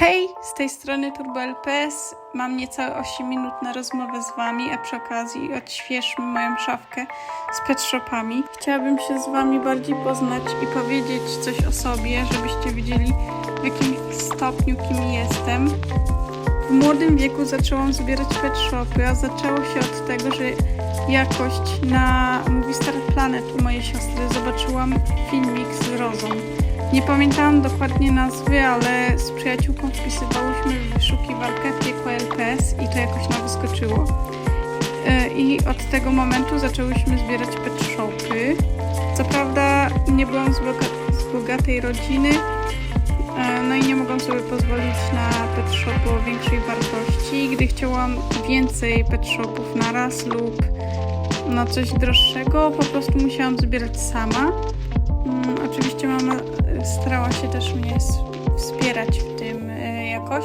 Hej, z tej strony Turbo LPS. Mam niecałe 8 minut na rozmowę z Wami, a przy okazji odświeżmy moją szafkę z pet shopami. Chciałabym się z Wami bardziej poznać i powiedzieć coś o sobie, żebyście wiedzieli w jakim stopniu kim jestem. W młodym wieku zaczęłam zbierać pet shopy, a zaczęło się od tego, że jakość na Movie Star Planet u mojej siostry zobaczyłam filmik z Rozą. Nie pamiętałam dokładnie nazwy, ale z przyjaciółką wpisywałyśmy w wyszukiwarkę piekła LPS i to jakoś nam wyskoczyło. E, I od tego momentu zaczęłyśmy zbierać pet shopy. Co prawda nie byłam z, boga- z bogatej rodziny, e, no i nie mogłam sobie pozwolić na pet shopy o większej wartości. Gdy chciałam więcej pet shopów na raz lub no coś droższego, po prostu musiałam zbierać sama. Starała się też mnie wspierać w tym e, jakoś.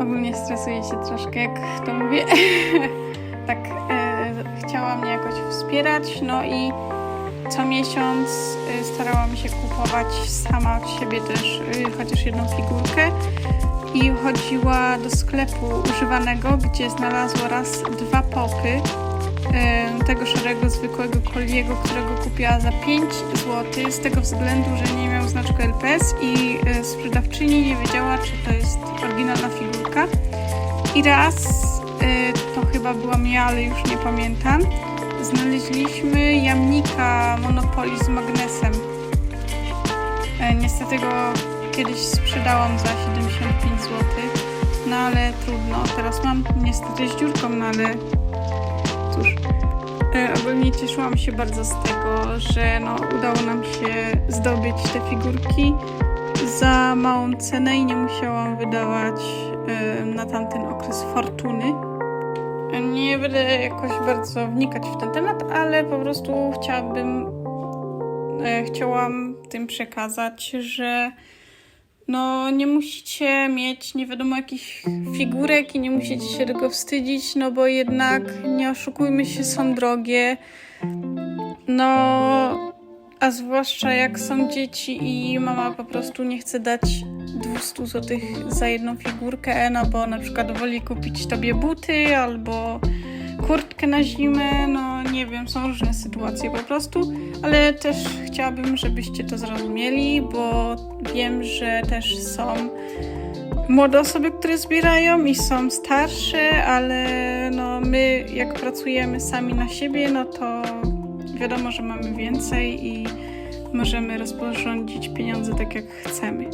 Ogólnie stresuję się troszkę, jak to mówię. tak, e, chciała mnie jakoś wspierać, no i co miesiąc e, starałam się kupować sama od siebie też chociaż jedną figurkę i chodziła do sklepu używanego, gdzie znalazła raz dwa popy tego szarego, zwykłego koliego, którego kupiła za 5 zł, z tego względu, że nie miał znaczku LPS i e, sprzedawczyni nie wiedziała, czy to jest oryginalna figurka. I raz, e, to chyba byłam ja, ale już nie pamiętam, znaleźliśmy jamnika Monopoly z magnesem. E, Niestety go kiedyś sprzedałam za 75 zł, no ale trudno. Teraz mam niestety z dziurką, no ale cóż. E, Ogólnie cieszyłam się bardzo z tego, że no, udało nam się zdobyć te figurki za małą cenę i nie musiałam wydawać na tamten okres fortuny. Nie będę jakoś bardzo wnikać w ten temat, ale po prostu chciałabym, e, chciałam tym przekazać, że no nie musicie mieć nie wiadomo jakich figurek i nie musicie się tego wstydzić, no bo jednak nie oszukujmy się, są drogie. No, a zwłaszcza jak są dzieci i mama po prostu nie chce dać 200 zł za jedną figurkę, no bo na przykład woli kupić tobie buty albo kurtkę na zimę, no nie wiem, są różne sytuacje po prostu, ale też chciałabym, żebyście to zrozumieli, bo wiem, że też są młode osoby, które zbierają i są starsze, ale no my jak pracujemy sami na siebie, no to wiadomo, że mamy więcej i możemy rozporządzić pieniądze tak jak chcemy.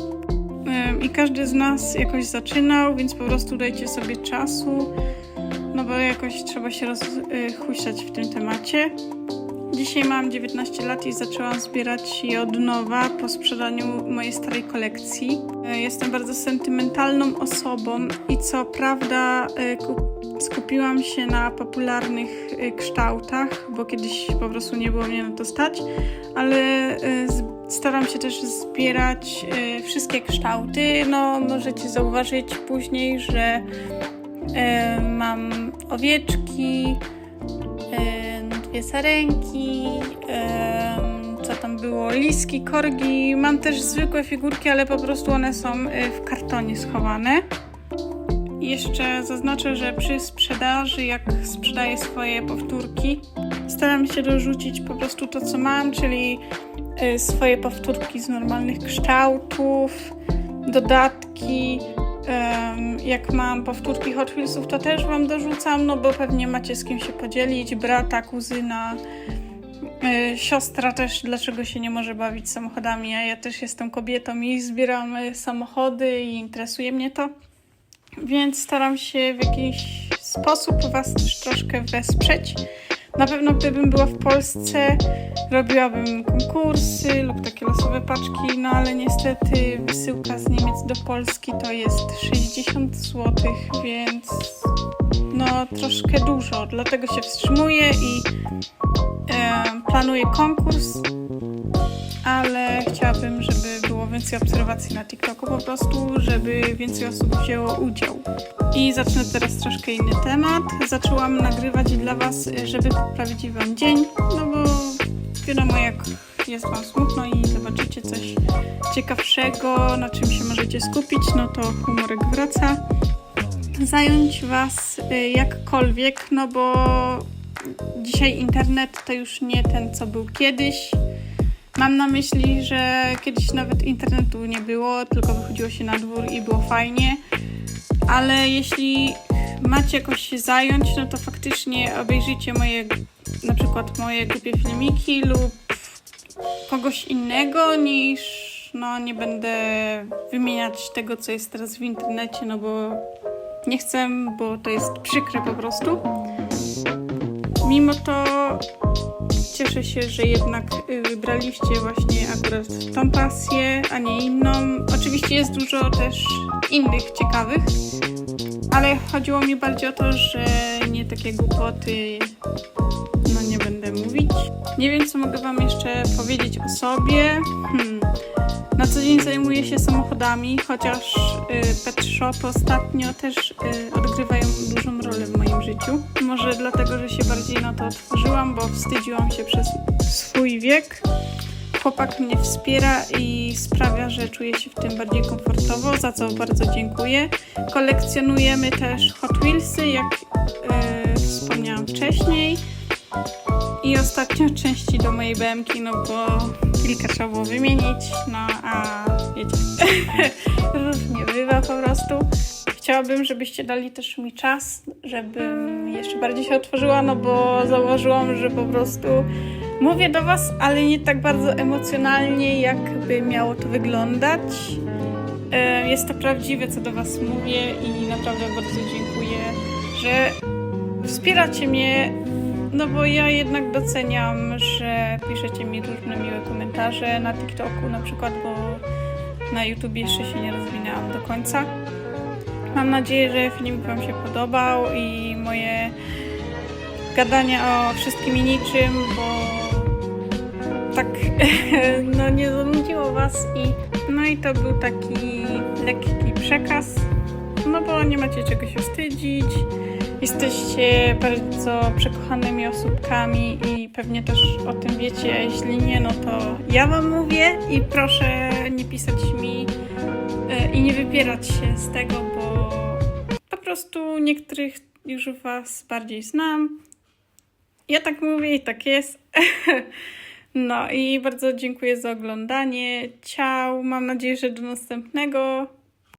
I każdy z nas jakoś zaczynał, więc po prostu dajcie sobie czasu, bo jakoś trzeba się rozhuśtać w tym temacie. Dzisiaj mam 19 lat i zaczęłam zbierać je od nowa po sprzedaniu mojej starej kolekcji. E, Jestem bardzo sentymentalną osobą i co prawda e, kup- skupiłam się na popularnych e, kształtach, bo kiedyś po prostu nie było mnie na to stać, ale staram się też zbierać wszystkie kształty. No, możecie zauważyć później, że mam owieczki, dwie sarenki, co tam było, liski, korgi. Mam też zwykłe figurki, ale po prostu one są e, w kartonie schowane. Jeszcze zaznaczę, że przy sprzedaży, jak sprzedaję swoje powtórki, staram się dorzucić po prostu to, co mam, czyli e, swoje powtórki z normalnych kształtów, dodatki. Jak mam powtórki Hot Wheelsów, to też Wam dorzucam, no bo pewnie macie z kim się podzielić, brata, kuzyna, y, siostra też, dlaczego się nie może bawić samochodami, a ja też jestem kobietą i zbieram y, samochody i interesuje mnie to, więc staram się w jakiś sposób Was też troszkę wesprzeć. Na pewno gdybym była w Polsce, robiłabym konkursy lub takie losowe paczki, no ale niestety wysyłka z Niemiec do Polski to jest 60 zł, więc no troszkę dużo, dlatego się wstrzymuję i e, planuję konkurs, ale chciałabym, żeby więcej obserwacji na TikToku po prostu, żeby więcej osób wzięło udział. I zacznę teraz troszkę inny temat. Zaczęłam nagrywać dla Was, żeby poprawić Wam dzień, no bo wiadomo jak jest Wam smutno i zobaczycie coś ciekawszego, na czym się możecie możecie skupić, no to humorek wraca. Zająć Was y, jakkolwiek, no bo dzisiaj internet to już nie ten, co był kiedyś. Mam na myśli, że kiedyś nawet internetu nie było, tylko wychodziło się na dwór i było fajnie. Ale jeśli macie jakoś się zająć, no to faktycznie obejrzyjcie moje, na przykład moje głupie filmiki lub kogoś innego niż, no nie będę wymieniać tego, co jest teraz w internecie, no bo nie chcę, bo to jest przykre po prostu. Mimo to cieszę się, że jednak y, wybraliście właśnie akurat tą pasję, a nie inną. Oczywiście jest dużo też innych ciekawych, ale chodziło mi bardziej o to, że nie takie głupoty, no nie będę mówić. Nie wiem, co mogę Wam jeszcze powiedzieć o sobie. Hmm. Na co dzień zajmuję się samochodami, chociaż y, pet shop ostatnio też y, odgrywają dużą rolę w moim życiu. Może dlatego, że się wstydziłam się przez swój wiek. Chłopak mnie wspiera i sprawia, że czuję się w tym bardziej komfortowo, za co bardzo dziękuję. Kolekcjonujemy też Hot Wheelsy, jak y, wspomniałam wcześniej. I ostatnio części do mojej BMK, no bo kilka trzeba było wymienić, no a wiecie, różnie bywa po prostu. Chciałabym, żebyście dali też mi czas, żebym jeszcze bardziej się otworzyła, no bo założyłam, że po prostu mówię do Was, ale nie tak bardzo emocjonalnie, jakby miało to wyglądać. E, Jest to prawdziwe, co do Was mówię i naprawdę bardzo dziękuję, że wspieracie mnie no bo ja jednak doceniam, że piszecie mi różne miłe komentarze na TikToku na przykład, bo na YouTube jeszcze się nie rozwinęłam do końca. Mam nadzieję, że film Wam się podobał i moje gadanie o wszystkim i niczym, bo tak no nie zanudziło Was i no i to był taki lekki przekaz, no bo nie macie czego się wstydzić. Jesteście bardzo przekochanymi osóbkami i pewnie też o tym wiecie, a jeśli nie, no to ja wam mówię i proszę nie pisać mi e, i nie wypierać się z tego, bo po prostu niektórych już was bardziej znam. Ja tak mówię i tak jest. No i bardzo dziękuję za oglądanie. Ciao, mam nadzieję, że do następnego.